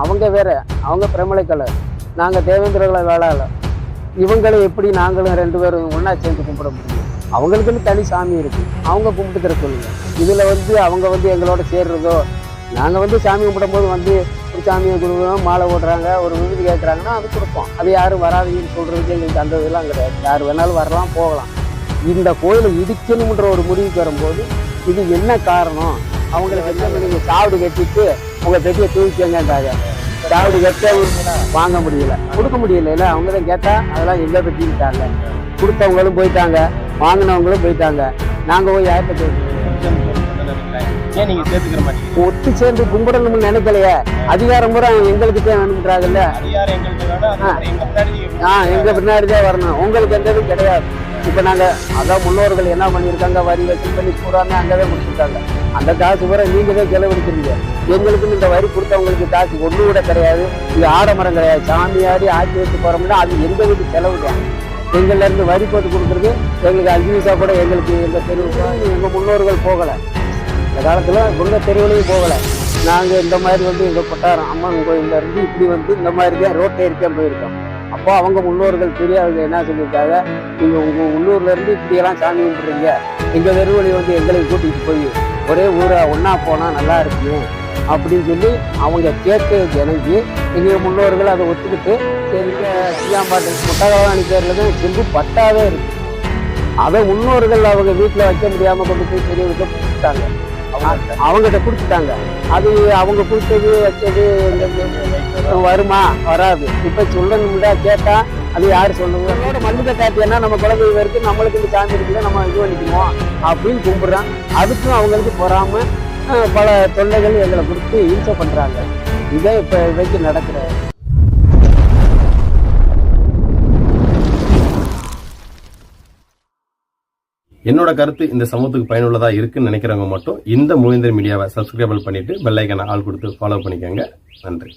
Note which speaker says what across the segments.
Speaker 1: அவங்க வேற. அவங்க பிரமலை கலை நாங்கள் தேவேந்திரகுல வேளாள. இவங்களை எப்படி நாங்களும் ரெண்டு பேரும் ஒன்றா சேர்ந்து கும்பிட முடியும்? அவங்களுக்குன்னு தனி சாமி இருக்குது அவங்க கும்பிட்டு சொல்லுங்க இதில் வந்து அவங்க வந்து எங்களோட சேர்றதோ? நாங்கள் வந்து சாமி கும்பிடும்போது வந்து ஒரு சாமியை கொடுக்குறோம் மாலை ஓடுறாங்க ஒரு விருது கேட்குறாங்கன்னா அது கொடுப்போம். அது யாரும் வராதீங்கன்னு சொல்கிறதுக்கு எங்களுக்கு அந்த இதெல்லாம் கிடையாது. யார் வேணாலும் வரலாம் போகலாம். இந்த கோயிலை இடிக்கணுன்ற ஒரு முடிவுக்கு வரும்போது இது என்ன காரணம்? அவங்களுக்கு என்ன நீங்கள் சாவடி கட்டிட்டு உங்கள் பெட்டியை தூக்கிக்கங்கன்றாங்க சாவடி கட்ட வாங்க முடியல. கொடுக்க முடியல. இல்லை அவங்க தான் கேட்டால் அதெல்லாம் எங்கே பெட்டிக்கிட்டாங்க கொடுத்தவங்களும் போயிட்டாங்க. வாங்கினவங்களும் போயிட்டாங்க. நாங்கள் போய் யார்கிட்ட கேட்கணும் ஒத்து சேர்ந்து கும்பிடணும்னு நினைக்கலையே. அதிகாரம் பூரா எங்களுக்கு தான் வேணுன்றாங்கல்ல ஆ. எங்க பின்னாடி தான் வரணும். உங்களுக்கு எந்த இதுவும் கிடையாது. இப்போ நாங்கள் அதான் முன்னோர்கள் என்ன பண்ணியிருக்காங்க? வரி வசூல் பண்ணி பூராமே அங்கே தான் கொடுத்துருக்காங்க அந்த காசு பூரா நீங்க தான் செலவழிக்கிறீங்க. எங்களுக்குன்னு இந்த வரி கொடுத்தவங்களுக்கு காசு ஒன்று கூட கிடையாது. இது ஆடம்பரம் கிடையாது. சாமி ஆடி ஆட்சி வச்சு போகிறோம்னா அது எங்க வீட்டு செலவு தான். எங்கள்ல இருந்து வரி போட்டு கொடுக்குறது எங்களுக்கு அஞ்சு பைசா கூட எங்களுக்கு எங்க தெருவுக்கு எங்க முன்னோர்கள் போகலை. இந்த காலத்துல உங்க தெருவுலையும் போகலை. நாங்க இந்த மாதிரி வந்து எங்க கொட்டாரம் அம்மன் கோயில்ல இருந்து இப்படி வந்து இந்த மாதிரி தான் ரோட்டை இருக்கேன் போயிருக்கோம். அப்போ அவங்க முன்னோர்கள் பெரியவங்க என்ன சொல்லியிருக்காங்க? நீங்கள் உங்கள் உள்ளூர்லேருந்து இப்படியெல்லாம் சாமி கும்பிடுறீங்க. எங்கள் வெறுவழி வந்து எங்களை கூட்டிகிட்டு போய் ஒரே ஊரா ஒண்ணா போனா நல்லா இருக்குமே அப்படின்னு சொல்லி அவங்க கேட்டு இணங்கி எங்க முன்னோர்கள் அதை ஒத்துக்கிட்டு சரிங்க சீயாம்பாட்டு முட்டகவாணி பேர்ல தான் செம்பு பட்டாவே இருக்கு. அதை முன்னோர்கள் அவங்க வீட்டில் வைக்க முடியாம கொண்டு போய் பெரியவங்க கொடுத்துட்டாங்க. அவங்ககிட்ட கொடுத்துட்டாங்க. அது அவங்க கொடுத்தது வச்சது வருமா? வராது. இப்ப சொல்லணும்டா கேட்டா அது யார் சொல்லுங்க நம்மளோட மல்லிகை காட்டியன்னா நம்ம குழந்தை இருக்கு நம்மளுக்கு இந்த சாமி இருக்குல்ல நம்ம இது பண்ணிக்குவோம் அப்படின்னு கும்பிடுறான் அதுக்கும் அவங்களுக்கு பொறாம பல தொல்லைகள் எங்களை கொடுத்து இன்சோ பண்றாங்க. இதே இப்ப இதைக்கு நடக்கிற
Speaker 2: என்னோட கருத்து இந்த சமூகத்துக்கு பயனுள்ளதா இருக்குன்னு நினைக்கிறவங்க மட்டும் இந்த மூவேந்தர் மீடியாவை சப்ஸ்கிரைபிள் பண்ணிட்டு பெல் ஆள் கொடுத்து ஃபாலோ பண்ணிக்கோங்க. நன்றி.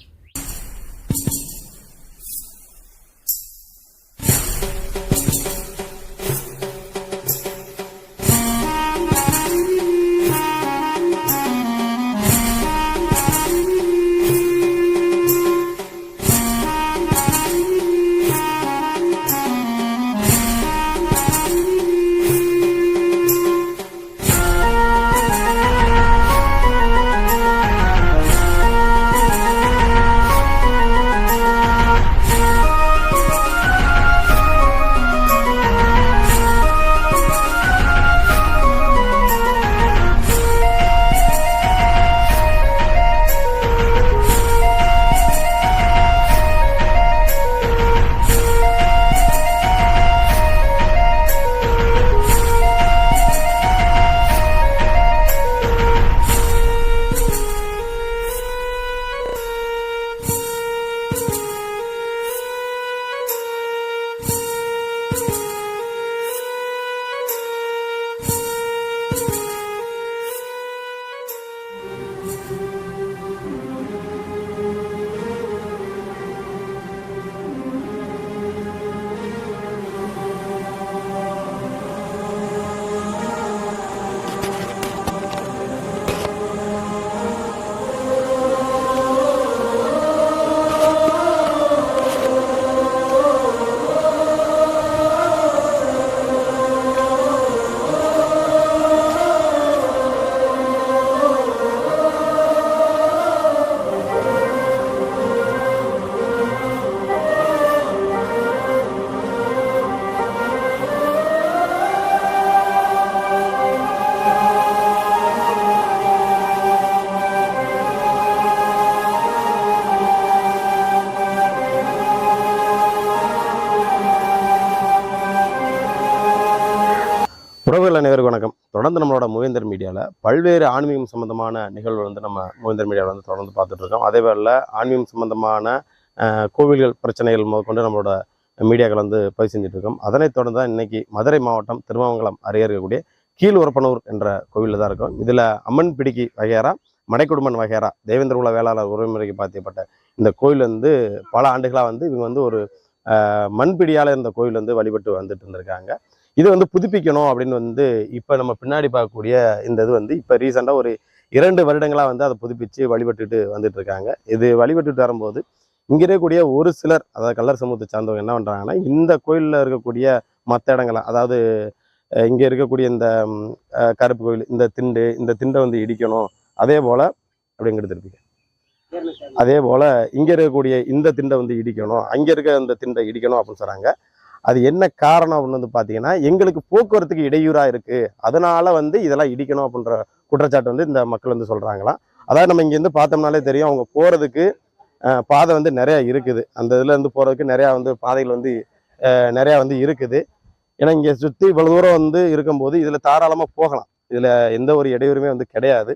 Speaker 2: பல்வேறு ஆன்மீகம் சம்பந்தமான நிகழ்வு வந்து நம்ம மூவேந்தர் மீடியாவில் வந்து தொடர்ந்து பார்த்துட்ருக்கோம் அதே வேளில் ஆன்மீகம் சம்பந்தமான கோவில்கள் பிரச்சனைகள் முதற்கொண்டு நம்மளோட மீடியாக்கள் வந்து பதிவு செஞ்சுட்ருக்கோம் அதனைத் தொடர்ந்து தான் இன்றைக்கி மதுரை மாவட்டம் திருமங்கலம் அருகே இருக்கக்கூடிய கீழ் உரப்பனூர் என்ற கோவிலில் தான் இருக்கும். இதில் அம்மன் பிடிக்கி வகையாரா மடைக்குடும்பன் வகையாரா தேவேந்திரகுல வேளாளர் உறவுமுறைக்கு பாத்தியப்பட்ட இந்த கோயில் வந்து பல ஆண்டுகளாக வந்து இவங்க வந்து ஒரு மண்பிடியால் இந்த கோயில் வந்து வழிபட்டு வந்துட்டு இருந்திருக்காங்க. இது வந்து புதுப்பிக்கணும் அப்படின்னு வந்து இப்போ நம்ம பின்னாடி பார்க்கக்கூடிய இந்த இது வந்து இப்போ ரீசெண்டாக ஒரு இரண்டு வருடங்களாக வந்து அதை புதுப்பிச்சு வழிபட்டுட்டு வந்துட்டு இருக்காங்க. இது வழிபட்டுட்டு வரும்போது இங்கே இருக்கக்கூடிய ஒரு சிலர் அதாவது கல்லர் சமூகத்தை சார்ந்தவங்க என்ன பண்ணுறாங்கன்னா இந்த கோயிலில் இருக்கக்கூடிய மற்ற இடங்களை அதாவது அஹ், இங்கே இருக்கக்கூடிய இந்த கருப்பு கோயில் இந்த திண்டு இந்த திண்டை வந்து இடிக்கணும். அதே போல் அப்படிங்கிறது இருப்பீங்க அதே போல் இங்கே இருக்கக்கூடிய இந்த திண்டை வந்து இடிக்கணும் அங்கே இருக்க இந்த திண்டை இடிக்கணும் அப்படின்னு சொல்கிறாங்க அது என்ன காரணம் அப்படின்னு வந்து பார்த்தீங்கன்னா எங்களுக்கு போக்குவரத்துக்கு இடையூறாக இருக்குது அதனால் வந்து இதெல்லாம் இடிக்கணும் அப்படின்ற குற்றச்சாட்டு வந்து இந்த மக்கள் வந்து சொல்கிறாங்களாம் அதாவது நம்ம இங்கேருந்து பார்த்தோம்னாலே தெரியும் அவங்க போகிறதுக்கு பாதை வந்து நிறையா இருக்குது. அந்த இதில் இருந்து போகிறதுக்கு நிறையா வந்து பாதைகள் வந்து நிறையா வந்து இருக்குது. ஏன்னா இங்கே சுற்றி இவ்வளோ தூரம் வந்து இருக்கும்போது இதில் தாராளமாக போகலாம். இதில் எந்த ஒரு இடையூறுமே வந்து கிடையாது.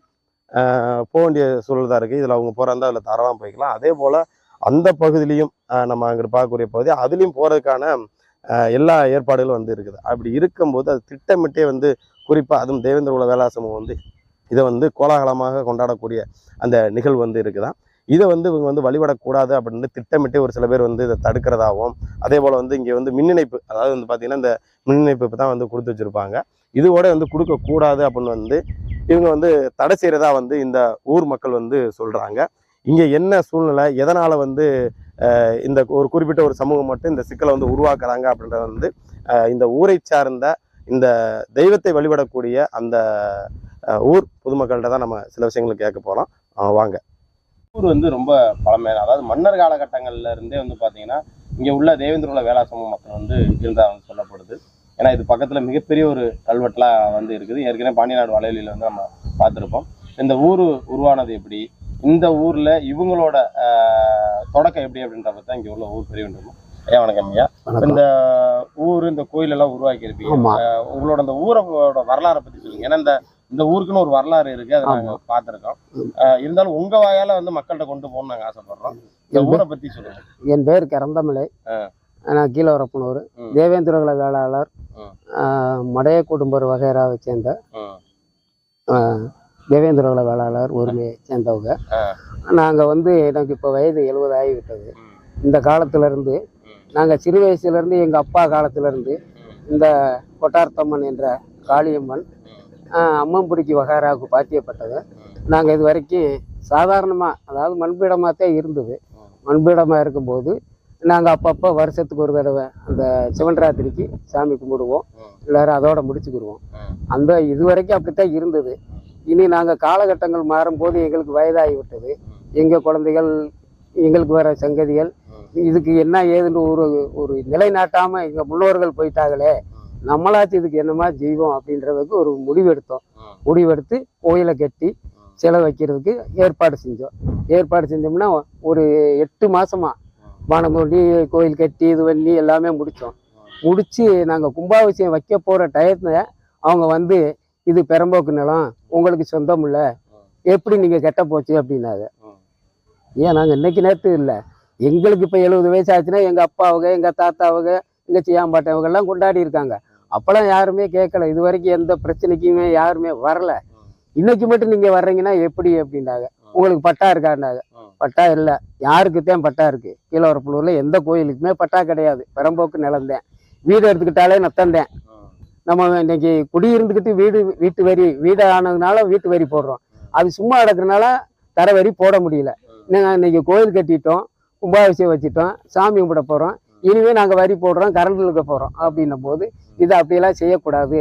Speaker 2: போக வேண்டிய சூழல் தான் இருக்குது இதில் அவங்க போகிறாந்தா அதில் தாராளமாக போய்க்கலாம். அதே போல் அந்த பகுதியிலையும் நம்ம அங்கிட்டு பார்க்கக்கூடிய பகுதி அதுலேயும் போகிறதுக்கான எல்லா ஏற்பாடுகளும் வந்து இருக்குது. அப்படி இருக்கும்போது அது திட்டமிட்டே வந்து குறிப்பாக அதுவும் தேவேந்திர குல வேலாசமம் வந்து இதை வந்து கோலாகலமாக கொண்டாடக்கூடிய அந்த நிகழ்வு வந்து இருக்குதான் இதை வந்து இவங்க வந்து வழிபடக்கூடாது அப்படின்னு திட்டமிட்டே ஒரு சில பேர் வந்து இதை தடுக்கிறதாகவும் அதே போல் வந்து இங்கே வந்து மின் இணைப்பு அதாவது வந்து பார்த்திங்கன்னா இந்த மின் இணைப்பு தான் வந்து கொடுத்து வச்சுருப்பாங்க. இதோட வந்து கொடுக்கக்கூடாது அப்படின்னு வந்து இவங்க வந்து தடை செய்கிறதா வந்து இந்த ஊர் மக்கள் வந்து சொல்கிறாங்க இங்கே என்ன சூழ்நிலை எதனால் வந்து இந்த ஒரு குறிப்பிட்ட ஒரு சமூகம் மட்டும் இந்த சிக்கலை வந்து உருவாக்குறாங்க அப்படின்றத வந்து இந்த ஊரை சார்ந்த இந்த தெய்வத்தை வழிபடக்கூடிய அந்த ஊர் பொதுமக்கள்கிட்ட தான் நம்ம சில விஷயங்களை கேட்க போகலாம் வாங்க. ஊர் வந்து ரொம்ப பழமையான அதாவது மன்னர் காலகட்டங்கள்ல இருந்தே வந்து பார்த்தீங்கன்னா இங்கே உள்ள தேவேந்திரகுல வேளா சமூக மக்கள் வந்து இருந்தா வந்து சொல்லப்படுது. ஏன்னா இது பக்கத்தில் மிகப்பெரிய ஒரு கல்வெட்டுலாம் வந்து இருக்குது. ஏற்கனவே பாண்டியநாடு வளையலில் வந்து நம்ம பார்த்துருப்போம். இந்த ஊர் உருவானது எப்படி? இந்த ஊர்ல இவங்களோட தொடக்கம் எப்படி அப்படின்றத தான் இங்க உள்ள ஊர் பெரிய வேண்டும் ஐயா வணக்கம் ஐயா. இந்த ஊர் இந்த கோயில் எல்லாம் உருவாக்கி இருப்பீங்க உங்களோட அந்த ஊரோட வரலாறை பத்தி சொல்லுங்க. ஏன்னா இந்த இந்த ஊருக்குன்னு ஒரு வரலாறு இருக்கு. அதை நாங்க பார்த்திருக்கோம். இருந்தாலும் உங்க வாயால வந்து மக்கள்கிட்ட கொண்டு போகணும்னு நாங்க ஆசைப்படுறோம். இந்த ஊரை பத்தி சொல்லுங்க.
Speaker 1: என் பேர் கரந்தமலை
Speaker 2: ஆ.
Speaker 1: நான் கீழவரப்பனூர். தேவேந்திரகுல வேளாளர். மடைய குடும்பர் வகைராவை சேர்ந்த தேவேந்திரகுல வேளாளர் உரிமையை சேர்ந்தவங்க. நாங்கள் வந்து எனக்கு இப்போ வயது எழுபது ஆகிவிட்டது. இந்த காலத்துல இருந்து
Speaker 2: ம்,
Speaker 1: நாங்கள் சிறு வயசுல இருந்து எங்கள் அப்பா காலத்துல இருந்து
Speaker 2: ம்,
Speaker 1: இந்த கொட்டார்த்தம்மன் என்ற காளியம்மன் ஆஹ், அம்மன்புரிக்கு வகைராவுக்கு பாத்தியப்பட்டது. நாங்கள் இது வரைக்கும் சாதாரணமாக அதாவது மண்பீடமாக தான் இருந்தது மண்பீடமாக இருக்கும்போது நாங்கள் அப்பப்போ வருஷத்துக்கு ஒரு தடவை அந்த சிவன்ராத்திரிக்கு சாமி கும்பிடுவோம். எல்லாரும் அதோட முடிச்சுக்கிடுவோம் அந்த இது வரைக்கும் அப்படித்தான் இருந்தது. இனி நாங்கள் காலகட்டங்கள் மாறும்போது எங்களுக்கு வயதாகி விட்டது எங்கள் குழந்தைகள் எங்களுக்கு வர சங்கதிகள் இதுக்கு என்ன ஏதுன்னு ஒரு ஒரு நிலைநாட்டாமல் எங்கள் முன்னோர்கள் போயிட்டாங்களே நம்மளாச்சும் இதுக்கு என்னமா செய்வோம் அப்படின்றதுக்கு ஒரு முடிவெடுத்தோம். முடிவெடுத்து கோயிலை கட்டி சிலை வைக்கிறதுக்கு ஏற்பாடு செஞ்சோம். ஏற்பாடு செஞ்சோம்னா ஒரு எட்டு மாதமாக வானம் தோண்டி கோயில் கட்டி இது பண்ணி எல்லாமே முடித்தோம். முடித்து நாங்கள் கும்பாபிஷேகம் வைக்க போகிற டயத்தில் அவங்க வந்து இது பெரம்போக்கு நிலம் உங்களுக்கு சொந்தம் இல்லை எப்படி நீங்கள் கெட்ட போச்சு அப்படின்னாங்க ஏன் நாங்கள் இன்னைக்கு நேற்று இல்லை. எங்களுக்கு இப்போ எழுபது வயசு ஆச்சுன்னா எங்கள் அப்பாவுக எங்கள் தாத்தாவுக எங்கள் சியாம்பாட்டவங்க எல்லாம் கொண்டாடி இருக்காங்க. அப்போல்லாம் யாருமே கேட்கல இது வரைக்கும் எந்த பிரச்சனைக்குமே யாருமே வரல. இன்னைக்கு மட்டும் நீங்கள் வர்றீங்கன்னா எப்படி அப்படின்னாங்க. உங்களுக்கு பட்டா இருக்காண்டாங்க பட்டா இல்லை. யாருக்கு தான் பட்டா இருக்கு? கீழவரப்புலூரில் எந்த கோயிலுக்குமே பட்டா கிடையாது. பெரம்போக்கு நிலந்தேன் வீடு எடுத்துக்கிட்டாலே நத்தந்தேன் நம்ம இன்னைக்கு குடியிருந்துக்கிட்டு வீடு வீட்டு வரி வீடு ஆனதுனால வீட்டு வரி போடுறோம். அது சும்மா கிடக்குறதுனால தர வரி போட முடியல. நாங்கள் இன்னைக்கு கோயில் கட்டிட்டோம் கும்பாபிஷேகம் வச்சுட்டோம் சாமி கும்பிட போகிறோம் இனிமே நாங்கள் வரி போடுறோம் கரண்ட் இழுக்க போகிறோம் அப்படின்னும் போது இது அப்படியெல்லாம் செய்யக்கூடாது.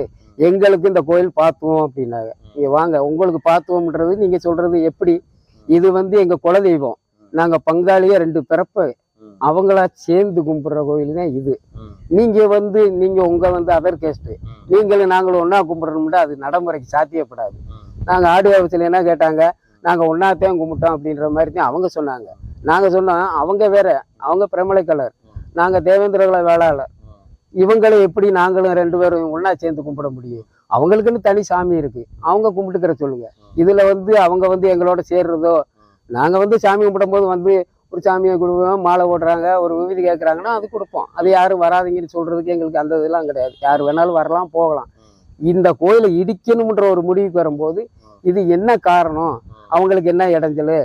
Speaker 1: எங்களுக்கு இந்த கோயில் பார்த்துவோம் அப்படின்னாங்க. நீங்கள் வாங்க உங்களுக்கு பார்த்துவோம்ன்றது நீங்கள் சொல்கிறது எப்படி? இது வந்து எங்கள் குலதெய்வம். நாங்கள் பங்காளியே ரெண்டு பிறப்பு. அவங்களா சேர்ந்து கும்பிடுற கோயில் தான் இது. நீங்க வந்து நீங்க உங்க வந்து அதர் கேஸ்ட் நீங்களும் நாங்களும் ஒன்னா கும்பிடணும்னா அது நடைமுறைக்கு சாத்தியப்படாது. நாங்க ஆடு என்ன கேட்டாங்க நாங்க ஒன்னாத்தையும் கும்பிட்டோம் அப்படின்ற மாதிரி தான் அவங்க சொன்னாங்க. நாங்க சொன்னோம் அவங்க வேற அவங்க பிரமலை கலர் நாங்க தேவேந்திரகுல வேளாளர். இவங்களை எப்படி நாங்களும் ரெண்டு பேரும் ஒன்னா சேர்ந்து கும்பிட முடியும்? அவங்களுக்குன்னு தனி சாமி இருக்கு. அவங்க கும்பிட்டுக்கிற சொல்லுங்க. இதுல வந்து அவங்க வந்து எங்களோட சேர்றதோ நாங்க வந்து சாமி கும்பிடும் போது வந்து ஒரு சாமியை கொடுப்போம் மாலை ஓடுறாங்க ஒரு விபதி கேட்குறாங்கன்னா அது கொடுப்போம். அது யாரும் வராதீங்கன்னு சொல்றதுக்கு எங்களுக்கு அந்த இதெல்லாம் கிடையாது. யார் வேணாலும் வரலாம் போகலாம். இந்த கோயிலை இடிக்கணும்ன்ற ஒரு முடிவுக்கு வரும்போது இது என்ன காரணம்? அவங்களுக்கு என்ன இடைஞ்சல்?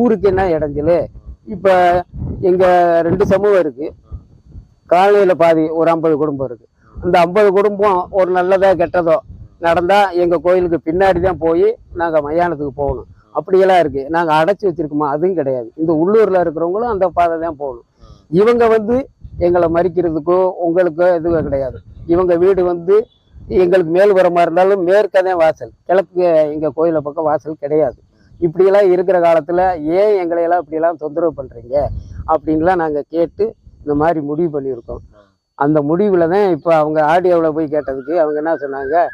Speaker 1: ஊருக்கு என்ன இடைஞ்சல்? இப்போ எங்க ரெண்டு சமூகம் இருக்கு. காலையில பாதி ஒரு ஐம்பது குடும்பம் இருக்கு. அந்த ஐம்பது குடும்பம் ஒரு நல்லதோ கெட்டதோ நடந்தா எங்க கோயிலுக்கு பின்னாடி தான் போய் நாங்க மயானத்துக்கு போகணும். அப்படியெல்லாம் இருக்கு. நாங்க அடைச்சி வச்சிருக்கோமா? அதுவும் கிடையாது. இந்த உள்ளூர்ல இருக்கிறவங்களும் அந்த பாதை தான் போகணும். இவங்க வந்து எங்களை மறிக்கிறதுக்கோ உங்களுக்கோ எதுவும் கிடையாது. இவங்க வீடு வந்து எங்களுக்கு மேல் மேல்புறமா இருந்தாலும் மேற்கதான் வாசல். கிழக்கு எங்க கோயில பக்கம் வாசல் கிடையாது. இப்படியெல்லாம் இருக்கிற காலத்துல ஏன் எங்களை எல்லாம் இப்படியெல்லாம் தொந்தரவு பண்றீங்க? அப்படின்லாம் நாங்க கேட்டு இந்த மாதிரி முடிவு பண்ணியிருக்கோம். அந்த முடிவுல தான் இப்போ அவங்க ஆடியோவில் போய் கேட்டதுக்கு அவங்க என்ன சொன்னாங்க?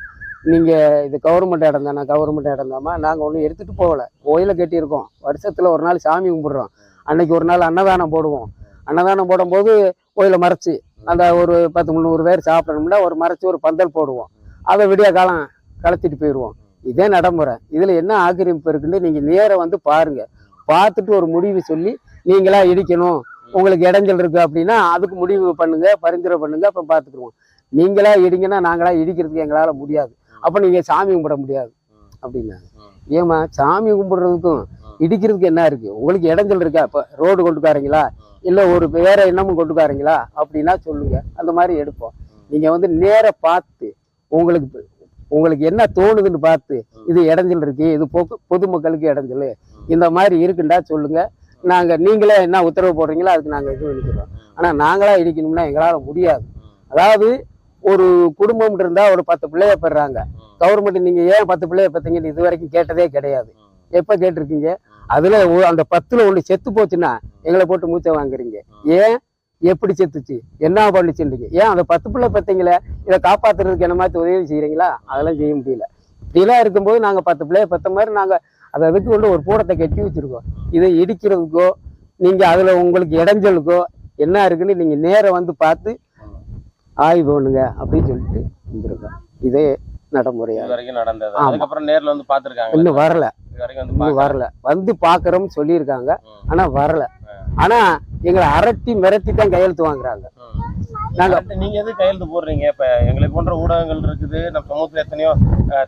Speaker 1: நீங்க இது கவர்மெண்ட் இடம் தானே? கவர்மெண்ட் இடம் தாமா? நாங்கள் ஒன்றும் எடுத்துட்டு போகல. கோயிலை கட்டியிருக்கோம். வருஷத்துல ஒரு நாள் சாமி கும்பிடுறோம். அன்னைக்கு ஒரு நாள் அன்னதானம் போடுவோம். அன்னதானம் போடும்போது கோயிலை மறைச்சி அந்த ஒரு பத்து முந்நூறு பேர் சாப்பிடணும்னா ஒரு மறைச்சி ஒரு பந்தல் போடுவோம். அதை விடிய காலம் கலத்திட்டு போயிடுவோம். இதே நடைமுறை. இதுல என்ன ஆக்கிரமிப்பு இருக்குன்னு நீங்க நேராக வந்து பாருங்க. பார்த்துட்டு ஒரு முடிவு சொல்லி நீங்களா இடிக்கணும். உங்களுக்கு இடைஞ்சல் இருக்கு அப்படின்னா அதுக்கு முடிவு பண்ணுங்க பரிந்துரை பண்ணுங்க அப்புறம் பார்த்துக்குருவோம் நீங்களா இடிங்கன்னா நாங்களா இடிக்கிறதுக்கு எங்களால் முடியாது. அப்ப நீங்க சாமி கும்பிட முடியாது. அப்படின்னாங்க ஏமா சாமி கும்பிடுறதுக்கும் இடிக்கிறதுக்கு என்ன இருக்கு? உங்களுக்கு இடைஞ்சல் இருக்கா? இப்ப ரோடு கொண்டுக்காரங்களா? இல்ல ஒரு வேற என்னமும் கொண்டுக்காரங்களா? அப்படின்னா சொல்லுங்க. அந்த மாதிரி எடுப்போம். நீங்க வந்து நேர பார்த்து உங்களுக்கு உங்களுக்கு என்ன தோணுதுன்னு பார்த்து இது இடைஞ்சல் இருக்கு இது போக்கு பொதுமக்களுக்கு இடைஞ்சல் இந்த மாதிரி இருக்குண்டா சொல்லுங்க. நாங்க நீங்களே என்ன உத்தரவு போடுறீங்களோ அதுக்கு நாங்க இது பண்ணிக்கிறோம். ஆனா நாங்களா இடிக்கணும்னா எங்களால முடியாது. அதாவது ஒரு குடும்பம் இருந்தா ஒரு பத்து பிள்ளைய பெறாங்க. கவர்மெண்ட் நீங்க ஏன் பத்து பிள்ளைய பெற்றீங்கன்னு இது வரைக்கும் கேட்டதே கிடையாது. எப்ப கேட்டிருக்கீங்க? அதுல அந்த பத்துல ஒண்ணு செத்து போச்சுன்னா எங்களை போட்டு மூச்சை வாங்குறீங்க. ஏன்? எப்படி செத்துச்சு? என்ன பண்ணுச்சுன்றீங்க. ஏன் அந்த பத்து பிள்ளை பெத்தீங்களே? இதை காப்பாத்துறதுக்கு என்ன மாதிரி உதவி செய்யறீங்களா அதெல்லாம் செய்ய முடியல. இப்படிலாம் இருக்கும்போது நாங்க பத்து பிள்ளைய பெத்த மாதிரி நாங்க அதை அதுக்கு கொண்டு ஒரு கூடத்தை கட்டி வச்சிருக்கோம். இதை இடிக்கிறதுக்கோ நீங்க அதுல உங்களுக்கு இடைஞ்சலுக்கோ என்ன இருக்குன்னு நீங்க நேரா வந்து பார்த்து ஆய்வு பண்ணுங்க அப்படின்னு சொல்லிட்டு வந்திருக்கோம். இதே நடைமுறையா
Speaker 3: வரைக்கும் நடந்தது.
Speaker 1: ஆமா.
Speaker 3: அதுக்கப்புறம் நேர்ல வந்து பாத்துருக்காங்க
Speaker 1: இன்னும் வரல. இன்னும். வரல. வந்து பாக்குறோம்னு சொல்லியிருக்காங்க. ஆனா வரல. ஆனா எங்களை அரட்டி மிரட்டி தான் கையெழுத்து வாங்குறாங்க.
Speaker 3: ம்.
Speaker 1: நாங்க
Speaker 3: எது கையெழுத்து போடுறீங்க? இப்ப எங்களை போன்ற ஊடகங்கள் இருக்குது. நம்ம சமூகத்துல எத்தனையோ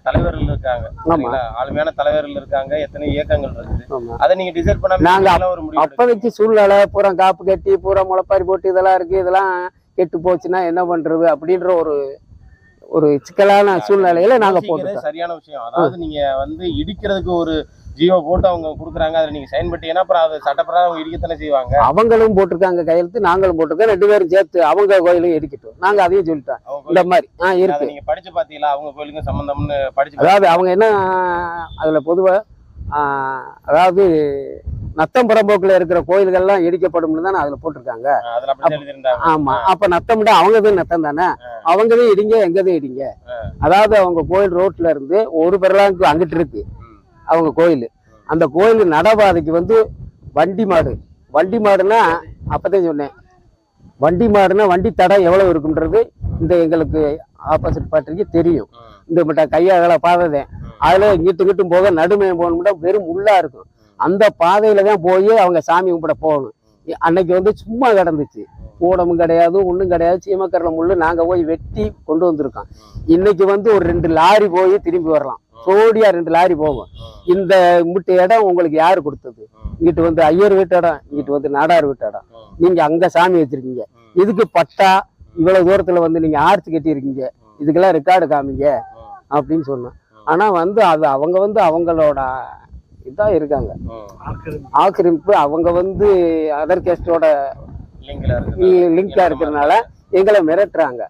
Speaker 3: தலைவர்கள் இருக்காங்க. சரிங்களா? ஆளுமையான தலைவர்கள் இருக்காங்க. எத்தனையோ இயக்கங்கள் இருக்குது.
Speaker 1: ஆமா.
Speaker 3: அதை நீங்க டிசைட் பண்ணாம
Speaker 1: நாங்க
Speaker 3: நீங்களா ஒரு முடிவு.
Speaker 1: அப்போதைக்கு சூழ்நிலை பூரா காப்பு கட்டி பூரா முளைப்பாரி போட்டு இதெல்லாம் இருக்கு. இதெல்லாம் கெட்டு போச்சுன்னா என்ன பண்றது அப்படின்ற ஒரு ஒரு சிக்கலான சூழ்நிலையில நாங்க போட்டுட்டோம்.
Speaker 3: சரியான விஷயம். அதாவது நீங்க வந்து இடிக்கிறதுக்கு ஒரு ஜியோ போட்டு அவங்க கொடுக்குறாங்க அதை நீங்க சைன் பண்ணிட்டீங்கன்னா அப்புறம் அது சட்டப்பிரகாரம் அவங்க இடிக்கத்தானே செய்வாங்க?
Speaker 1: அவங்களும் போட்டிருக்காங்க கையெழுத்து நாங்களும் போட்டிருக்கோம் ரெண்டு பேரும் சேர்த்து அவங்க கோயிலும் இடிக்கட்டும். நாங்க அதையும் சொல்லிட்டோம். இந்த மாதிரி. ஆ இருக்கு.
Speaker 3: நீங்க படிச்சு பாத்தீங்களா அவங்க கோயிலுக்கும் சம்பந்தம்னு படிச்சு
Speaker 1: அதாவது அவங்க என்ன அதுல பொதுவா ஆ, அதாவது நத்தம் புறம்போக்குல இருக்கிற கோயில்கள்லாம் இடிக்கப்படும்னு தானே அதுல போட்டிருக்காங்க.
Speaker 3: பாத்தீங்களா? அதுல அப்படி எழுதிருந்தாங்க
Speaker 1: ஆமா. அப்ப நத்தம்டா அவங்கதான் நத்தம் தானே? அவங்கதான் இடிங்க எங்கதான் இடிங்க. அதாவது அவங்க கோயில் ரோட்ல இருந்து ஒரு பெரலாங்கு அங்கிட்டு இருக்கு. அவங்க கோயில். அந்த கோயில் நடபாதைக்கு வந்து வண்டி மாடு. வண்டி மாடுனா அப்பதான் சொன்னேன். வண்டி மாடுனா வண்டி தடம் எவ்வளவு இருக்குன்றது இந்த எங்களுக்கு ஆப்போசிட் பார்ட்டிக்கு தெரியும். இந்த மட்ட கையாகல பாதை தான் அதுல இங்கிட்டு கிட்டும் போக நடுமே போகணும்னா வெறும் உள்ளாக இருக்கும். அந்த பாதையில தான் போய் அவங்க சாமி கும்பிட போகணும். இ- அன்னைக்கு வந்து சும்மா கிடந்துச்சு. கூடமும் கிடையாது ஒன்றும் கிடையாது. சீமக்கரில் முள்ளு நாங்கள் போய் வெட்டி கொண்டு வந்திருக்கோம். இன்னைக்கு வந்து ஒரு ரெண்டு லாரி போய் திரும்பி வரலாம். சோடியா ரெண்டு லாரி போகும் இந்த முட்டு இடம் உங்களுக்கு யாரு கொடுத்தது? இங்கிட்டு வந்து ஐயர் வீட்டு இடம் இங்கிட்டு வந்து நாடார் வீட்டு இடம். நீங்க அங்க சாமி வச்சிருக்கீங்க. இதுக்கு பட்டா இவ்வளவு தூரத்துல வந்து நீங்க ஆர்ச்சி கட்டியிருக்கீங்க. இதுக்கெல்லாம் ரெக்கார்டு காமிங்க. அப்படின்னு சொன்னோம். ஆனா வந்து அது அவங்க வந்து அவங்களோட இதா இருக்காங்க. ஆக்கிரமிப்பு அவங்க வந்து அதர் கேஸ்டோட
Speaker 3: லிங்க்ல இருக்கு
Speaker 1: லிங்கா இருக்கிறதுனால எங்களை மிரட்டுறாங்க.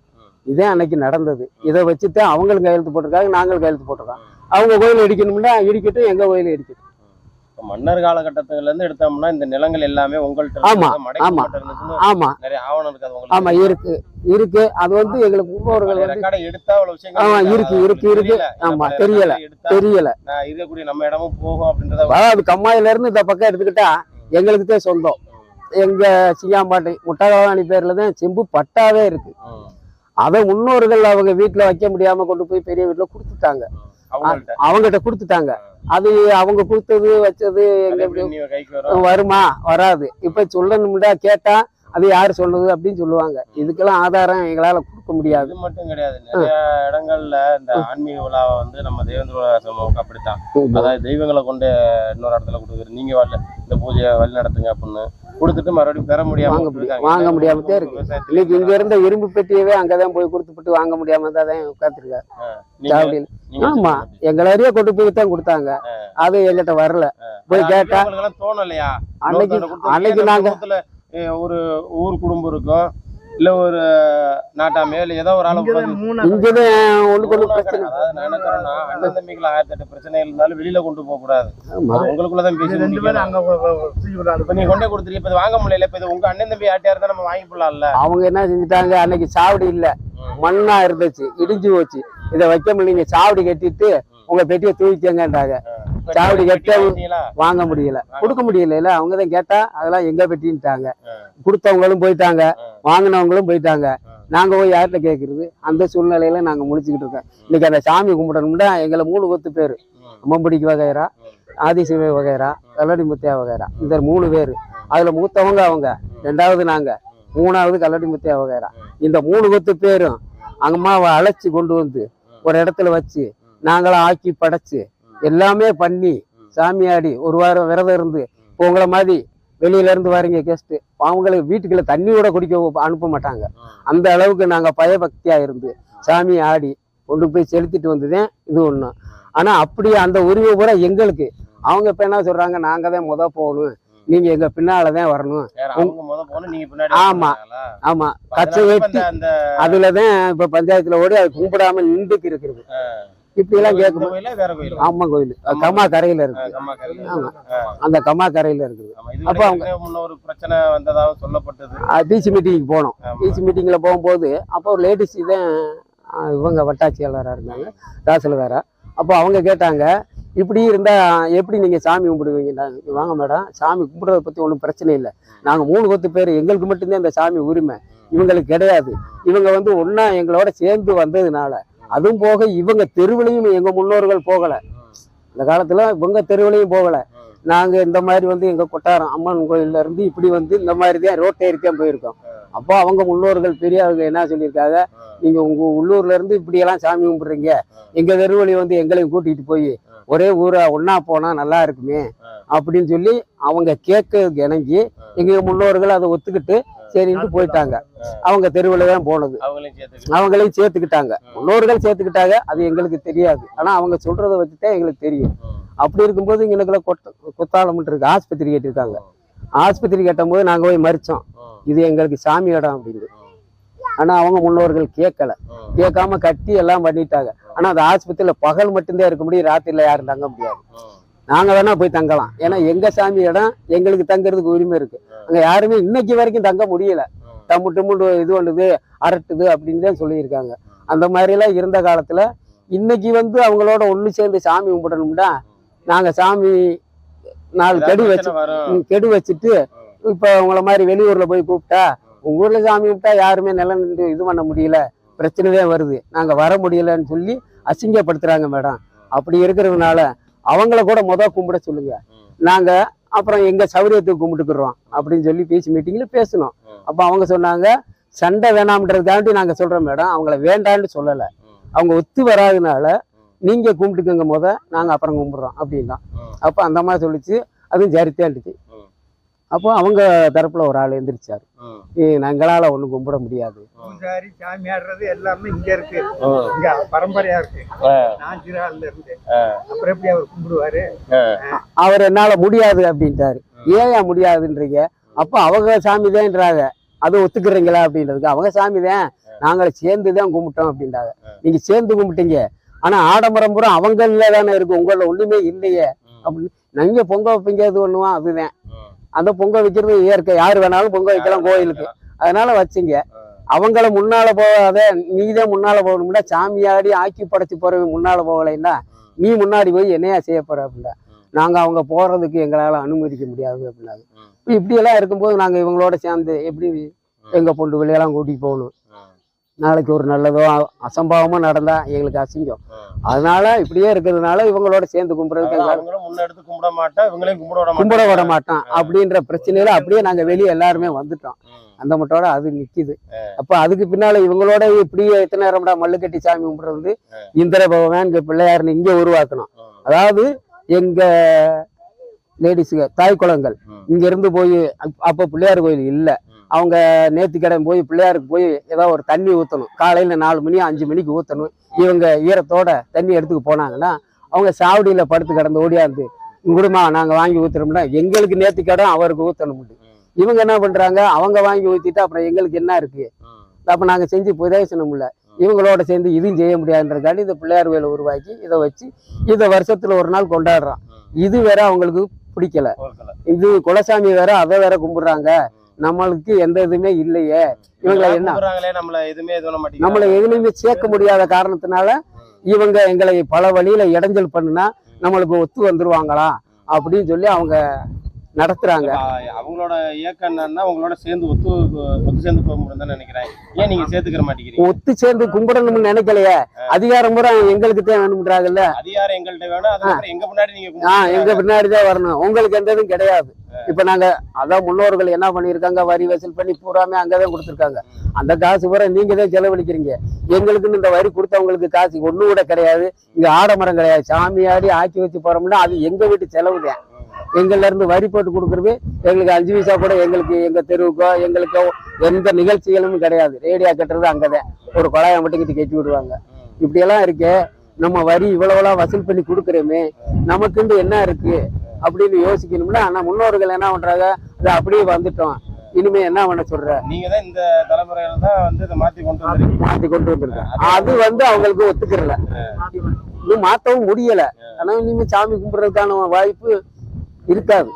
Speaker 1: இதே அன்னைக்கு நடந்தது. இதை வச்சுட்டு அவங்களும் கையெழுத்து போட்டிருக்காங்க நாங்களும் கையெழுத்து போட்டிருக்கோம். அவங்க கோயில் இடிக்கணும்னா இடிக்கட்டும் எங்க கோயில் இடிக்கட்டும்.
Speaker 3: மன்னர் காலகட்டத்துல இருந்து எடுத்தோம்னா இந்த நிலங்கள் எல்லாமே உங்கள்ட்ட
Speaker 1: ஆமா, ஆமா. ஆமா
Speaker 3: நிறைய ஆவணம் இருக்காது
Speaker 1: ஆமா இருக்கு இருக்கு அது வந்து எங்களுக்கு முன்னோர்கள்
Speaker 3: ரெக்கார்டை எடுத்தா அவ்வளவு விஷயங்கள்
Speaker 1: ஆமா,
Speaker 3: இருக்கு.
Speaker 1: இருக்கு, இருக்கு. ஆமா, தெரியல. தெரியல
Speaker 3: இருக்கக்கூடிய நம்ம இடமும் போகும் அப்படின்றத
Speaker 1: அதாவது கம்மாயில இருந்து இந்த பக்கம் எடுத்துக்கிட்டா எங்களுக்கு தான் சொந்தம் எங்க சியாம்பாட்டை முட்டகாவாணி பேர்ல தான் செம்பு பட்டாவே இருக்கு. அதை முன்னோர்கள் அவங்க வீட்டுல வைக்க முடியாம கொண்டு போய் பெரிய வீட்டுல கொடுத்துட்டாங்க அவங்ககிட்ட கொடுத்துட்டாங்க. அது அவங்க கொடுத்தது வச்சது
Speaker 3: வருமா?
Speaker 1: வராது. இப்ப சொல்லணும்டா கேட்டா அது யாரு சொன்னது அப்படின்னு சொல்லுவாங்க. இதுக்கெல்லாம் ஆதாரம் எங்களால கொடுக்க முடியாது.
Speaker 3: மட்டும் கிடையாது. நிறைய இடங்கள்ல இந்த ஆன்மீக விழாவை வந்து நம்ம தேவேந்திர சமூகம் அப்படித்தான். அதாவது தெய்வங்களை கொண்டு இன்னொரு இடத்துல கொடுக்குறது நீங்க வரல. இந்த பூஜையை வழி நடத்துங்க அப்படின்னு கொடுத்துட்டு மறுபடியும் பெற முடியாம
Speaker 1: வாங்க. முடியும். வாங்க முடியாமத்தே இருக்கு. இன்னைக்கு இங்க இருந்த இரும்பு பெட்டியவே அங்கதான் போய் கொடுத்துட்டு வாங்க முடியாம தான் உட்காந்துருக்காரு ஆமா. எங்களை அறிய கொண்டு போய் தான் கொடுத்தாங்க. அது எங்கிட்ட வரல. போய் கேட்டா
Speaker 3: தோணலையா?
Speaker 1: அன்னைக்கு அன்னைக்கு நாங்க
Speaker 3: ஒரு ஊர் குடும்பம் இருக்கும் இல்ல ஒரு நாட்டாமையோ இல்ல ஏதோ ஒரு ஆளு அண்ணன் தம்பிகள் ஆயிரத்தி எட்டு பிரச்சனை இருந்தாலும் வெளியில கொண்டு போக கூடாது. உங்களுக்குள்ளதான் பேசி
Speaker 4: ரெண்டு பேரும். அங்க
Speaker 3: நீங்க கொண்டே கொடுத்துருக்கீங்க இப்ப இது வாங்க முடியல. இப்ப இது உங்க அண்ணன் தம்பி யார்ட்டையா இருந்தா நம்ம வாங்கி போடலாம்ல.
Speaker 1: அவங்க என்ன செஞ்சுட்டாங்க? அன்னைக்கு சாவடி இல்ல. மண்ணா இருந்துச்சு. இடிஞ்சு போச்சு. இதை வைக்க முடியல சாவடி கட்டிட்டு உங்க பெட்டியை தூக்கிக்கங்கன்றாங்க. சாவடி கட்ட-? வாங்க முடியல. கொடுக்க முடியல. அவங்க தான் கேட்டா அதெல்லாம் எங்க பெட்டின்ட்டாங்க. கொடுத்தவங்களும் போயிட்டாங்க. வாங்கினவங்களும் போயிட்டாங்க. நாங்க போய் யார்கிட்ட கேக்குறது? அந்த சூழ்நிலையில நாங்க முடிச்சுக்கிட்டு இருக்கோம். இன்னைக்கு அந்த சாமி கும்பிடணும்னா எங்களை மூணு பத்து பேர். அம்மம்பிடிக்கு வகைரா ஆதிசிவ வகைரா கல்லடி முத்தியா வகைரா. இந்த மூணு பேர். அதுல மூத்தவங்க அவங்க. ரெண்டாவது நாங்க. மூணாவது கல்லடி முத்தியா வகைரா இந்த மூணு பத்து பேரும் அம்மாவை அழைச்சி கொண்டு வந்து ஒரு இடத்துல வச்சு நாங்களாம் ஆக்கி படைச்சு எல்லாமே பண்ணி சாமியாடி ஒரு வாரம் விரதம் இருந்து இப்போ உங்களை மாதிரி வெளியில இருந்து வரீங்க கெஸ்ட் அவங்களுக்கு வீட்டுக்குள்ள தண்ணி கூட குடிக்க அனுப்ப மாட்டாங்க. அந்த அளவுக்கு நாங்க பயபக்தியா இருந்து சாமி ஆடி கொண்டு போய் செலுத்திட்டு வந்ததேன் இது ஒண்ணு. ஆனா அப்படியே அந்த உரிமை பூரா எங்களுக்கு. அவங்க இப்ப என்ன சொல்றாங்க நாங்க தான் முத போகணும். நீங்க எங்க பின்னாலதான் வரணும். ஆமா. ஆமா. கச்சை வெட்டி அதுலதான் இப்ப பஞ்சாயத்துல ஓடி அது கும்பிடாம நின்றுக்கு இருக்குது இப்படி எல்லாம் கேட்கும்
Speaker 3: கோயிலா வேற கோயில்
Speaker 1: ஆமா கோயில். அது கம்மா கரையில இருக்கு. ஆமா. அந்த கம்மா கரையில இருக்குது. அப்ப அவங்க-
Speaker 3: ஒரு பிரச்சனை வந்ததாக சொல்லப்பட்டது.
Speaker 1: பிசி மீட்டிங்க்கு போனோம். பிசி மீட்டிங்ல போகும்போது அப்போ ஒரு லேடிஸ் தான் இவங்க வட்டாட்சியாளராக இருந்தாங்க. தாசில்தாரா அப்போ அவங்க கேட்டாங்க இப்படி இருந்தா எப்படி நீங்க சாமி கும்பிடுவீங்க? வாங்க மேடம் சாமி கும்பிடுறத பத்தி ஒன்றும் பிரச்சனை இல்லை. நாங்க மூணு பத்து பேர் எங்களுக்கு மட்டும்தான் இந்த சாமி உரிமை. இவங்களுக்கு கிடையாது. இவங்க வந்து ஒண்ணா எங்களோட சேர்ந்து வந்ததுனால அதுவும் போக இவங்க தெருவிலையும் எங்க முன்னோர்கள் போகல. இந்த காலத்துல இவங்க தெருவிலையும் போகல. நாங்க இந்த மாதிரி வந்து எங்க கொட்டாரம் அம்மன் கோயில்ல இருந்து இப்படி வந்து இந்த மாதிரி தான் ரோட்டை தான் போயிருக்கோம். அப்போ அவங்க முன்னோர்கள் பெரியவங்க என்ன சொல்லியிருக்காங்க? நீங்க உங்க உள்ளூர்ல இருந்து இப்படி எல்லாம் சாமி கும்பிடுறீங்க. எங்க தெருவழி வந்து எங்களையும் கூட்டிட்டு போய் ஒரே ஊரா ஒன்னா போனா நல்லா இருக்குமே அப்படின்னு சொல்லி அவங்க கேட்க இணங்கி எங்க முன்னோர்கள் அதை ஒத்துக்கிட்டு சரின்ட்டு போயிட்டாங்க. அவங்க தெருவில் தான் போனது.
Speaker 3: அவங்களையும் சேர்த்து
Speaker 1: அவங்களையும் சேர்த்துக்கிட்டாங்க. முன்னோர்கள் சேர்த்துக்கிட்டாங்க. அது எங்களுக்கு தெரியாது. ஆனா அவங்க சொல்றதை வச்சு தான் எங்களுக்கு தெரியும். அப்படி இருக்கும்போது இங்கே கொத்த குத்தாலம் இருக்கு. ஆஸ்பத்திரி கேட்டிருக்காங்க. ஆஸ்பத்திரி கேட்டபோது நாங்க போய் மறிச்சோம். இது எங்களுக்கு சாமி இடம் அப்படின்னு ஆனா அவங்க முன்னோர்கள் கேட்கல. கேட்காம கட்டி எல்லாம் பண்ணிட்டாங்க. ஆனா அந்த ஆஸ்பத்திரியில பகல் மட்டும்தான் இருக்க முடியும். ராத்திரில யாரும் தங்க முடியாது. நாங்க வேணா போய் தங்கலாம். ஏன்னா எங்க சாமி இடம் எங்களுக்கு தங்குறதுக்கு உரிமை இருக்கு. அங்க யாருமே இன்னைக்கு வரைக்கும் தங்க முடியல. டம்மு டம்முண்டு இது பண்ணுது அரட்டுது அப்படின்னு தான் சொல்லியிருக்காங்க. அந்த மாதிரி எல்லாம் இருந்த காலத்துல இன்னைக்கு வந்து அவங்களோட ஒண்ணு சேர்ந்து சாமி கும்பிடணும்னா நாங்க சாமி நாலு கெடு வச்சு கெடு வச்சுட்டு இப்ப உங்களை மாதிரி வெளியூர்ல போய் கூப்பிட்டா உங்க ஊர்ல சாமி கூப்பிட்டா யாருமே நிலம் நின்று இது பண்ண முடியல. பிரச்சனையே வருது. நாங்க வர முடியலன்னு சொல்லி அசிங்கப்படுத்துறாங்க மேடம். அப்படி இருக்கிறதுனால அவங்கள கூட முத கும்பிட சொல்லுங்க. நாங்க அப்புறம் எங்க சௌரியத்துக்கு கும்பிட்டுக்கிறோம் அப்படின்னு சொல்லி பேசி மீட்டிங்ல பேசணும் அப்ப அவங்க சொன்னாங்க சண்டை வேணாம்ன்றதுக்காண்டி நாங்க சொல்றோம் மேடம். அவங்கள வேண்டாம்னு சொல்லல. அவங்க ஒத்து வராதனால நீங்க கும்பிட்டுக்கோங்க முத நாங்க அப்புறம் கும்பிடுறோம் அப்படின்னா. அப்ப அந்த மாதிரி சொல்லிச்சு. அதுவும்
Speaker 3: ஜரித்தாண்டுச்சு
Speaker 1: அப்போ அவங்க தரப்புல ஒரு ஆள் எந்திரிச்சாரு. "ஏய், எங்களால ஒண்ணும் கும்பிட முடியாது.
Speaker 4: பூசாரி சாமி ஆடுறது எல்லாமே இங்க இருக்கு. இங்க பரம்பரையா இருக்கு. நான் சிறால இருந்து. அப்புறம் எப்படி அவர் கும்பிடுவாரு?
Speaker 1: அவர் என்னால முடியாது அப்படின்ட்டாரு. ஏன் முடியாதுன்றீங்க? அப்ப அவங்க சாமி தான்ன்றாங்க அது ஒத்துக்கிறீங்களா அப்படின்றதுக்கு அவங்க சாமி தான் நாங்கள சேர்ந்து தான் கும்பிட்டோம் அப்படின்றாங்க. நீங்க சேர்ந்து கும்பிட்டீங்க. ஆனா ஆடம்பரம் பூரா அவங்கள தானே இருக்கு. உங்கள ஒண்ணுமே இல்லையே. அப்படின்னு. நீங்க பொங்க வைப்பீங்க அது ஒண்ணுவான் அதுதான். அந்த பொங்க வைக்கிறது இயற்கை. யாரு வேணாலும் பொங்க வைக்கலாம் கோயிலுக்கு. அதனால வச்சீங்க. அவங்கள முன்னால போகாத நீதான் முன்னால போகணும்னா சாமியாடி ஆக்கி படைச்சு போறவங்க முன்னால போகலைன்னா நீ முன்னாடி போய் என்னையா செய்ய போற அப்படின்னா? நாங்க அவங்க போறதுக்கு எங்களால அனுமதிக்க முடியாது அப்படின்னாங்க. இப்ப இப்படி எல்லாம் இருக்கும்போது நாங்க இவங்களோட சேர்ந்து எப்படி எங்க பொண்டு வெளியெல்லாம் கூட்டிட்டு போகணும்? நாளைக்கு ஒரு நல்லதோ அசம்பாவமோ நடந்தா எங்களுக்கு அசிங்கம். அதனால இப்படியே இருக்கிறதுனால இவங்களோட சேர்ந்து கும்பிடுறதுக்கு
Speaker 3: முன்னெடுத்து கும்பிட இவங்களையும் கும்பிட விட
Speaker 1: கும்பிட விட
Speaker 3: மாட்டாங்க.
Speaker 1: மாட்டான் அப்படின்ற பிரச்சனையில அப்படியே நாங்க வெளியே எல்லாருமே வந்துட்டோம். அந்த மட்டோட அது நிக்குது. அப்ப அதுக்கு பின்னால இவங்களோட இப்படியே எத்தனை நேரம்டா மல்லு கட்டி சாமி கும்பிடுறது? இந்திர பகவான் இங்க பிள்ளையார்னு இங்க உருவாக்கணும். அதாவது எங்க லேடிஸுங்க தாய் குளங்கள். இங்க இருந்து போய் அப்- அப்ப பிள்ளையார் கோயில் இல்ல. அவங்க நேர்த்திக்கடன் போய் பிள்ளையாருக்கு போய் ஏதாவது ஒரு தண்ணி ஊத்தணும். காலையில நாலு மணி அஞ்சு மணிக்கு ஊத்தணும். இவங்க ஈரத்தோட தண்ணி எடுத்துக்கு போனாங்கன்னா அவங்க சாவடியில படுத்து கிடந்து ஓடியாந்து இங்குடுமா நாங்க வாங்கி ஊத்துறோம்னா எங்களுக்கு நேர்த்திக்கடன் அவருக்கு ஊத்தணும் இவங்க என்ன பண்றாங்க? அவங்க வாங்கி ஊத்திட்டு அப்புறம் எங்களுக்கு என்ன இருக்கு?
Speaker 3: ம்.
Speaker 1: அப்ப நாங்க செஞ்சு பிரயோசனம்ல இவங்களோட சேர்ந்து இதுவும் செய்ய முடியாதுன்றதுக்காண்டி இந்த பிள்ளையார் வேலை உருவாக்கி இதை வச்சு இதை வருஷத்துல ஒரு நாள் கொண்டாடுறோம் இது வேற அவங்களுக்கு பிடிக்கல. இது குலசாமி வேற அதை வேற கும்பிடுறாங்க. நம்மளுக்கு எந்த இதுவுமே இல்லையே. இவங்களை என்ன.
Speaker 3: நம்மளை
Speaker 1: எதுலையுமே சேர்க்க முடியாத காரணத்தினால இவங்க எங்களை பல வழியில இடைஞ்சல் பண்ணுனா நம்மளுக்கு ஒத்து வந்துருவாங்களா? அப்படின்னு சொல்லி அவங்க நடத்துறாங்க.
Speaker 3: அவங்களோட இயக்கம் என்னன்னா உங்களோட சேர்ந்து ஒத்து ஒத்து சேர்ந்து போக முடியும் நினைக்கிறேன். ஏன் நீங்க சேர்த்துக்கிற மாட்டேங்கிறீங்க?
Speaker 1: ஒத்து சேர்ந்து கும்பிடணும்னு நினைக்கலையே. அதிகாரம் பூரா எங்களுக்கு தான் வேணும்ன்றாங்கல்ல?
Speaker 3: அதிகாரம் எங்கள்கிட்ட வேணும் எங்க முன்னாடி நீங்க
Speaker 1: ஆ
Speaker 3: கும்பிடுங்க.
Speaker 1: எங்க பின்னாடி தான் வரணும். உங்களுக்கு எந்த இதுவும் கிடையாது. இப்ப நாங்க அதான் முன்னோர்கள் என்ன பண்ணியிருக்காங்க? வரி வசூல் பண்ணி பூராமே அங்கதான் கொடுத்துருக்காங்க. அந்த காசு பூரா நீங்க தான் செலவழிக்கிறீங்க. எங்களுக்குன்னு இந்த வரி கொடுத்தவங்களுக்கு காசு ஒண்ணு கூட கிடையாது. இங்க ஆடமரம் கிடையாது. சாமி ஆடி ஆக்கி வச்சு போறோம்னா அது எங்க வீட்டு செலவு தான். எங்கள்ல இருந்து வரி போட்டு கொடுக்கறது எங்களுக்கு அஞ்சு பைசா கூட எங்களுக்கு எங்க தெருவுக்கோ எங்களுக்கோ எந்த நிகழ்ச்சிகளும் கிடையாது. ரேடியா கட்டுறது அங்கதான். ஒரு குழாயை மட்டும் கிட்ட கட்டி விடுவாங்க. இப்படியெல்லாம் இருக்கே. நம்ம வரி இவ்வளவுலாம் வசூல் பண்ணி கொடுக்குறோமே நமக்குண்டு என்ன இருக்கு அப்படின்னு யோசிக்கணும்னா ஆனா முன்னோர்கள் என்ன பண்றாங்க? அது அப்படியே வந்துட்டோம். இனிமே என்ன பண்ண சொல்ற?
Speaker 3: நீங்க தான் இந்த தலைமுறையில தான் வந்து இதை மாத்தி கொண்டு வந்திருக்கீங்க.
Speaker 1: மாத்தி கொண்டு வந்திருக்காங்க அது வந்து அவங்களுக்கு ஒத்துக்கிறல. இன்னும் மாத்தவும் முடியல. ஆனா இனிமே சாமி கும்பிடுறதுக்கான வாய்ப்பு இருக்காது.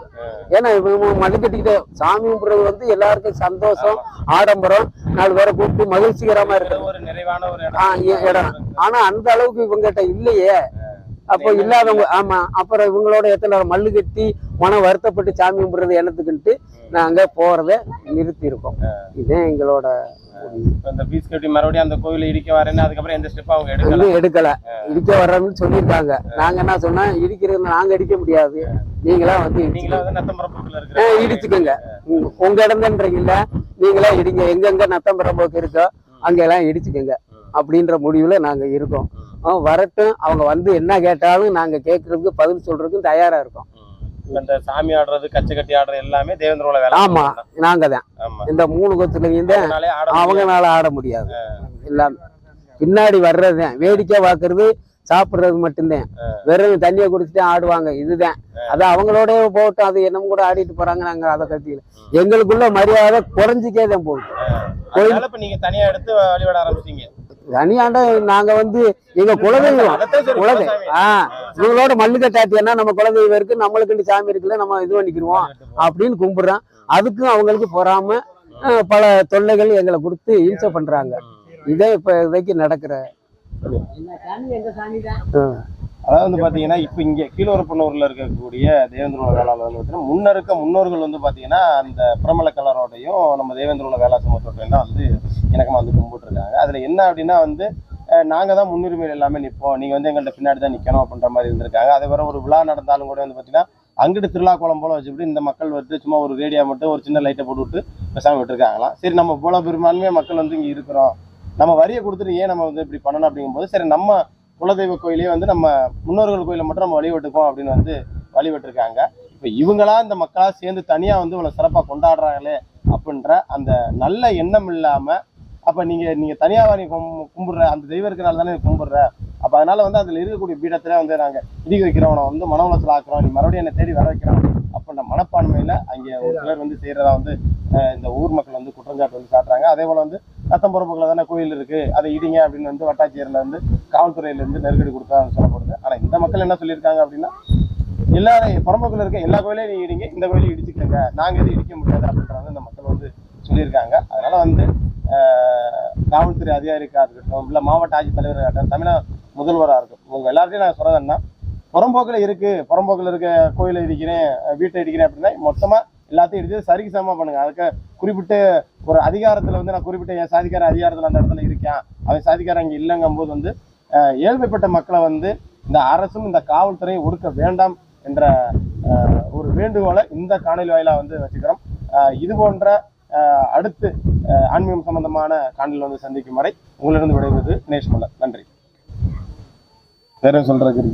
Speaker 1: ஏன்னா இவங்க மல்லு கட்டிக்கிட்டு சாமி கும்பிடுறது வந்து எல்லாருக்கும் சந்தோஷம் ஆடம்பரம் நாலு பேரை கூப்பிட்டு மகிழ்ச்சிகரமா இருக்கு இடம். ஆனா அந்த அளவுக்கு இவங்ககிட்ட இல்லையே. அப்போ இல்லாதவங்க ஆமா. அப்புறம் இவங்களோட எத்தனை மல்லு கட்டி மனம் வருத்தப்பட்டு சாமி கும்பிடுறது என்னத்துக்குன்ட்டு நாங்க போறத நிறுத்தி இருக்கோம் இதுதான் எங்களோட
Speaker 3: இந்த பீஸ் கட்டி மறுபடியும் அந்த கோயிலை இடிக்க வரேன்னு அதுக்கப்புறம் எந்த ஸ்டெப் அவங்க எடுக்கல.
Speaker 1: எடுக்கல. இடிக்க வர்றோம்னு சொல்லியிருக்காங்க நாங்க என்ன சொன்னா இடிக்கிறது நாங்க இடிக்க முடியாது. நீங்களா வந்து
Speaker 3: நீங்களா. வந்து நத்தம்பரப்புல
Speaker 1: ஆ,
Speaker 3: இருக்கிற
Speaker 1: இடிச்சுக்கோங்க. உங்க- இடம்ன்றீங்கல்ல நீங்களா இடிங்க. எங்கெங்க நத்தம்பரம் போக்கு இருக்கோ அங்கெல்லாம் இடிச்சுக்கோங்க. அப்படின்ற முடிவுல நாங்க இருக்கோம். வரட்டும். அவங்க வந்து என்ன கேட்டாலும் நாங்க கேட்கறதுக்கு பதில் சொல்றதுக்கும் தயாரா இருக்கோம்.
Speaker 3: இந்த சாமி ஆடுறது கச்சை கட்டி ஆடுறது எல்லாமே தேவேந்திரோட வேலை
Speaker 1: ஆமா நாங்க தான் இந்த மூணு கொத்துலையும் தான்
Speaker 3: அதனாலே ஆட முடியாது.
Speaker 1: அவங்கனால ஆட முடியாது. எல்லாம் பின்னாடி வர்றதுதான். வேடிக்கை பார்க்கறது சாப்பிடுறது மட்டும்தான். வெறும் தண்ணியை குடிச்சிட்டு ஆடுவாங்க. இதுதான். அது அவங்களோட போகட்டும் அது என்னமோ கூட ஆடிட்டு போறாங்க நாங்க அதை கத்தியில எங்களுக்குள்ள மரியாதை குறைஞ்சிக்கே தான் போகுது
Speaker 3: நீங்க தனியா எடுத்து வழிபட ஆரம்பிச்சீங்க
Speaker 1: தனியாண்ட நாங்க வந்து எங்க குலதெய்வம்
Speaker 3: குலசாமி.
Speaker 1: ஆஹ் இவங்களோட மல்லுக்கட்டாட்டியன்னா நம்ம குலதெய்வம் இருக்கு நம்மளுக்கு சாமி இருக்குல்ல நம்ம இது பண்ணிக்கிருவோம் அப்படின்னு கும்பிடுறோம் அதுக்கும் அவங்களுக்கு பொறாம பல தொல்லைகள் எங்களை கொடுத்து இம்சை பண்றாங்க இதே இப்ப இதைக்கு நடக்கிற.
Speaker 3: அதாவது வந்து பாத்தீங்கன்னா இப்ப இங்க கீழூரப்பனூர்ல இருக்கக்கூடிய தேவேந்திரோட வேளாளர் முன்ன இருக்க முன்னோர்கள் வந்து பாத்தீங்கன்னா அந்த பிரமல கலரோடையும் நம்ம தேவேந்திரோட வேளா சமூகத்தோடையும் தான் வந்து இணக்கமாக வந்து கும்பிட்டுருக்காங்க. அதில் என்ன அப்படின்னா வந்து நாங்கள் தான் முன்னுரிமையில் எல்லாமே நிற்போம் நீங்கள் வந்து எங்கள்கிட்ட பின்னாடி தான் நிற்கணும் அப்படின்ற மாதிரி இருந்திருக்காங்க. அதே வேறு ஒரு விழா நடந்தாலும் கூட வந்து பார்த்தீங்கன்னா அங்கிட்டு திருவிழா கோலம் போல வச்சுக்கிட்டு இந்த மக்கள் வந்து சும்மா ஒரு ரேடியா மட்டும் ஒரு சின்ன லைட்டை போட்டு விட்டு பேசாமல் விட்டுருக்காங்களாம். சரி நம்ம போல பெரும்பாலுமே மக்கள் வந்து இங்கே இருக்கிறோம். நம்ம வரியை கொடுத்துட்டு ஏன் நம்ம வந்து இப்படி பண்ணணும் அப்படிங்கும்போது சரி நம்ம குலதெய்வ கோயிலே வந்து நம்ம முன்னோர்கள் கோயிலை மட்டும் நம்ம வழிபட்டுக்கோம் அப்படின்னு வந்து வழிபட்டிருக்காங்க. இப்போ இவங்களா இந்த மக்களாக சேர்ந்து தனியாக வந்து இவ்வளோ சிறப்பாக கொண்டாடுறாங்களே அப்படின்ற அந்த நல்ல எண்ணம் இல்லாமல் அப்ப நீங்க நீங்க தனியா நீ கும்- கும்பிடுற அந்த தெய்வம் இருக்கனால தானே நீ கும்பிடுற? அப்ப அதனால வந்து அதுல இருக்கக்கூடிய பீடத்துல வந்து நாங்க இடிக்க வைக்கிறவனை வந்து மன உளத்துல ஆக்குறோம். நீ மறுபடியும் என்னை தேடி வர வைக்கிறோம் அப்படின்ற மனப்பான்மையில அங்க ஒரு சிலர் வந்து செய்யறதா வந்து இந்த ஊர் மக்கள் வந்து குற்றஞ்சாட்டு வந்து சாட்டுறாங்க அதே போல வந்து நத்தம்புறப்புல தானே கோயில் இருக்கு. அதை இடிங்க அப்படின்னு வந்து வட்டாட்சியர்ல இருந்து காவல்துறையில இருந்து நெருக்கடி கொடுத்தா சொல்லப்படுது. ஆனா இந்த மக்கள் என்ன சொல்லியிருக்காங்க அப்படின்னா எல்லாரும் புறம்போக்குல இருக்க எல்லா கோயிலையும் நீங்க இடிங்க இந்த கோயிலையும் இடிச்சுக்கோங்க நாங்க எதுவும் இடிக்க முடியாது அப்படின்றது இந்த மக்கள் வந்து சொல்லியிருக்காங்க. அதனால வந்து காவல்துறை அதிகாரிக்காக இருக்கட்டும் இல்லை மாவட்ட ஆட்சித்தலைவராக இருக்கட்டும் தமிழக முதல்வராக இருக்கட்டும் உங்கள் எல்லாத்தையும் நான் சொல்றது என்ன இருக்குது புறம்போக்கில் இருக்க கோயிலை இடிக்கிறேன் வீட்டை இடிக்கிறேன் அப்படின்னா மொத்தமாக எல்லாத்தையும் இடிச்சு சரிக்கு சமமாக பண்ணுங்க. அதுக்கு குறிப்பிட்டு ஒரு அதிகாரத்தில் வந்து நான் குறிப்பிட்ட என் சாதிக்கார அதிகாரத்தில் அந்த இடத்துல இருக்கேன். அவன் சாதிக்காரன் இங்கே இல்லைங்கும் போது வந்து ஏழ்மைப்பட்ட மக்களை வந்து இந்த அரசும் இந்த காவல்துறையும் ஒடுக்க வேண்டாம் என்ற ஒரு வேண்டுகோளை இந்த காணொலி வாயிலாக வந்து வச்சுக்கிறோம். இது போன்ற அடுத்து ஆன்மீகம் சம்பந்தமான காண்டில் வந்து சந்திக்கும் வரை உங்களிடம் விடைபெறுவது நேஷ்மலர் நன்றி. வேற சொல்றதுக்கு இருக்கு